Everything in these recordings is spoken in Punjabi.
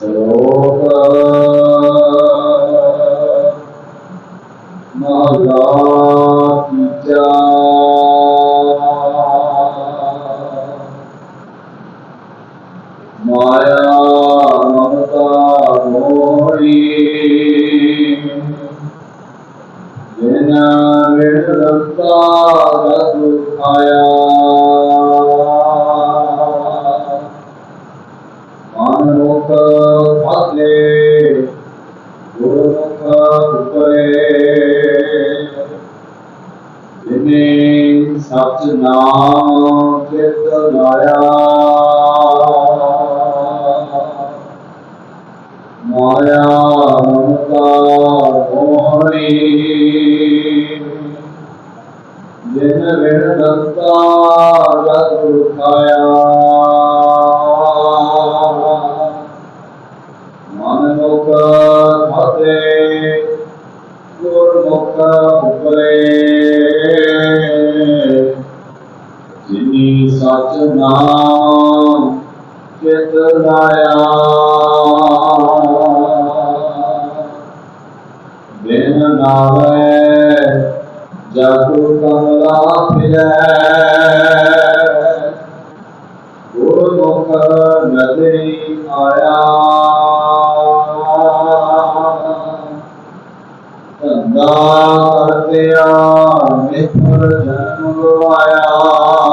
ਸ਼ਲੋਕ ਮਹਲਾ ਤੀਜਾ ਮਾਇਆ ਮਮਤਾ ਮੋਹੀ ਜਿਨ ਵਿਣ ਰੰਤਾ ਨਾਮ ਚਿਤ ਲਾਇਆ? ਮਾਇਆ ਮਮਤਾ ਮੋਹਣੀ। ਜਿਨ ਵਿਣ ਦੰਤਾ ਰਸ ਉਠਾਇਆ। ਮਨ ਮੁਖ ਫਤੇ ਗੁਰਮੁਖ ਉਪਰੇ। ਜਿਨੀ ਸਚ ਨਾਮ ਚਿਤ ਲਾਇਆ ਬਿਨ ਨਾਵੇ ਜਗ ਕਮਲਾ ਫਿਰੈ। ਗੁਰਮੁਖ ਨਦਰੀ ਆਇਆ। ਧੰਦਾ ਕਰਦਿਆ ਨਿਫਰ ਜਨਮ ਆਇਆ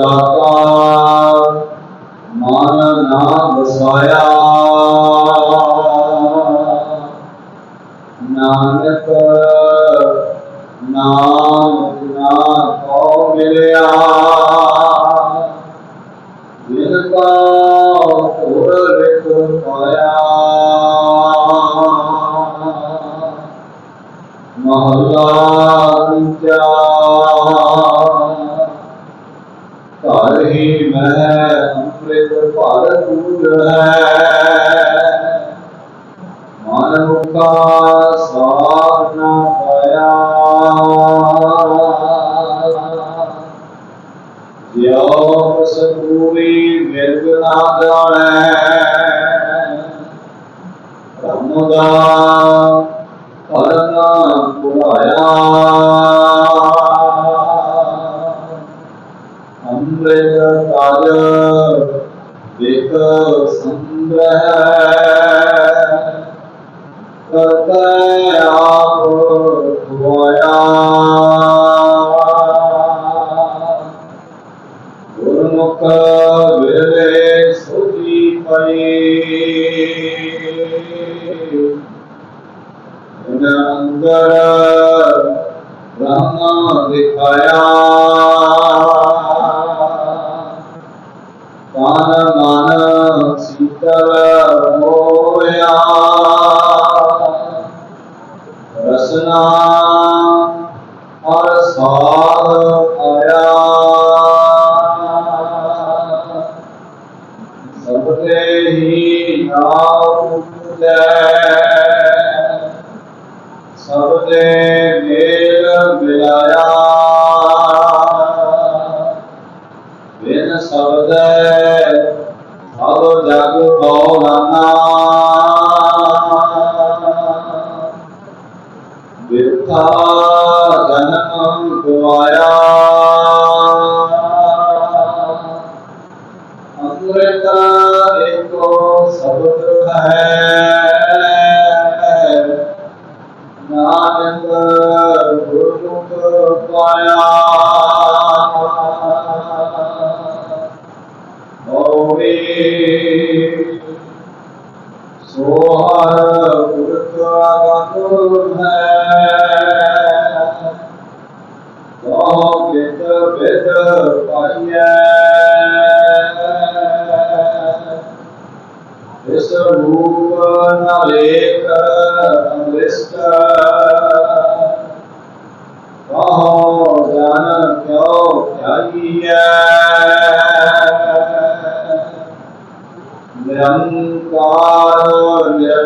ਦਾਤਾ ਮਨ ਨਾ ਵਸਾਇਆ। ਨਾਨਕ ਨਾਮ ਬਿਨਾ ਕੋ ਮਿਲਿਆ ਜਿਨ ਕਾ ਪੁਰ ਲਿਖ ਪਾਇਆ ਮਹਲਾ ਤੀਜਾ ਘਰ ਹੀ ਮੈਂ ਅੰਮ੍ਰਿਤ ਭਰ ਦੂਰ ਹੈ। ਮਨ ਕਾ ਸਾਥ ਨਾ ਪਾਇਆ। ਜਿਉ ਸਤੂਰੀ ਮਿਰਗ ਨਾ ਜਾਣੈ। ਬ੍ਰਹਮ ਦਾ ਪੁਰਾਇਆ। ਅੰਮ੍ਰਿਤ ਕਾਜ ਦੇਖ ਆਪ ਖੁਆਇਆ ਗੁਰਮੁਖ ਵਿਰਲੇ ਸੋਜੀ ਪਈ। ਇਨ ਅੰਦਰ ਦਿਖਾਇਆ ਹੋਇਆ ਰਸਨਾ ਹਰ ਸਾਧ ਆਇਆ। ਸਭ ਤੇ ਹੀ ਨਾਮ ਪੂਜੈ ਸਭ ਤੇ ਮੇਲ ਮਿਲਾਇਆ। ਬਿਨ ਸ਼ਬਦ ਸਭ ਜਗ ਬੋਲਨਾ ਬਿਰਥਾ ਜਨਮ ਗਵਾਇਆ ਅੰਮ੍ਰਿਤ ਏਕੋ ਸ਼ਬਦ ਹੈ। ਨਾਨਕ ਗੁਰਮੁਖ ਪਾਇਆ।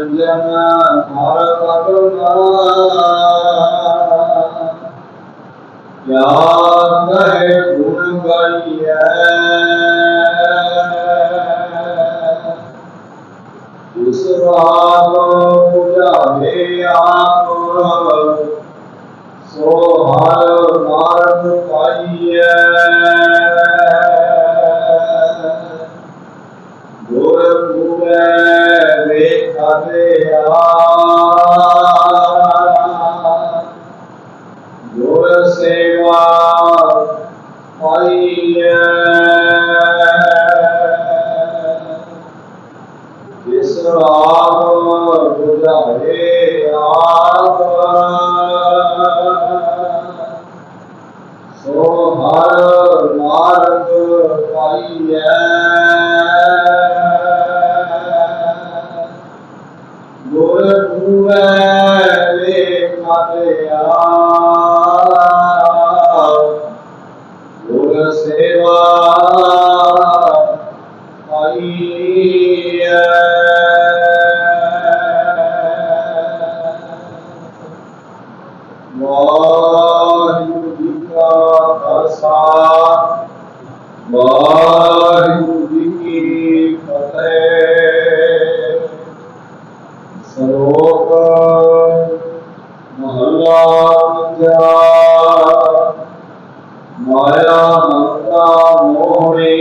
ਨਿਰੰਕਾਰ ਨਿਰੰਜਨ ਹਰ ਕਟਨਾ ਕਿਆ ਕਹੇ ਗੁਣ ਗਾਈਐ ਆਪ 부ਝਾਵੇ ਆਪ ਸੋ ਹਰ ਮਾਰਨ ਪਾਈਐ ਸੋ ਹਰ ਮਾਰਗ ਪਾਈਐ। ਵਾਹਿਗੁਰੂ ਜੀ ਕਾ ਖਾਲਸਾ, ਵਾਹਿਗੁਰੂ ਜੀ ਕੀ ਫਤਿਹ। ਸ਼ਲੋਕ ਮਹਲਾ ਪੰਜਾ ਮਾਇਆ ਮਮਤਾ ਮੋਹਣੀ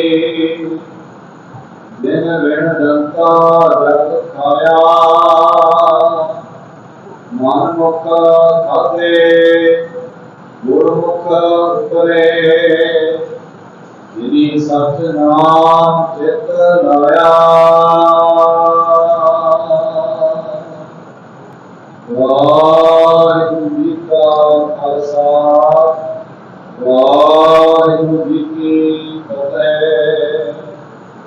ਦਿਨ ਵਿਣ ਦੰਤਾ ਜਗ ਖਾਇਆ। ਮਨ ਮੁਖ ਖਾਤੇ ਗੁਰਮੁਖ ਉਤਰੇ ਜਿਨੀ ਸਚ ਨਾਮ ਚਿਤ ਲਾਇਆ।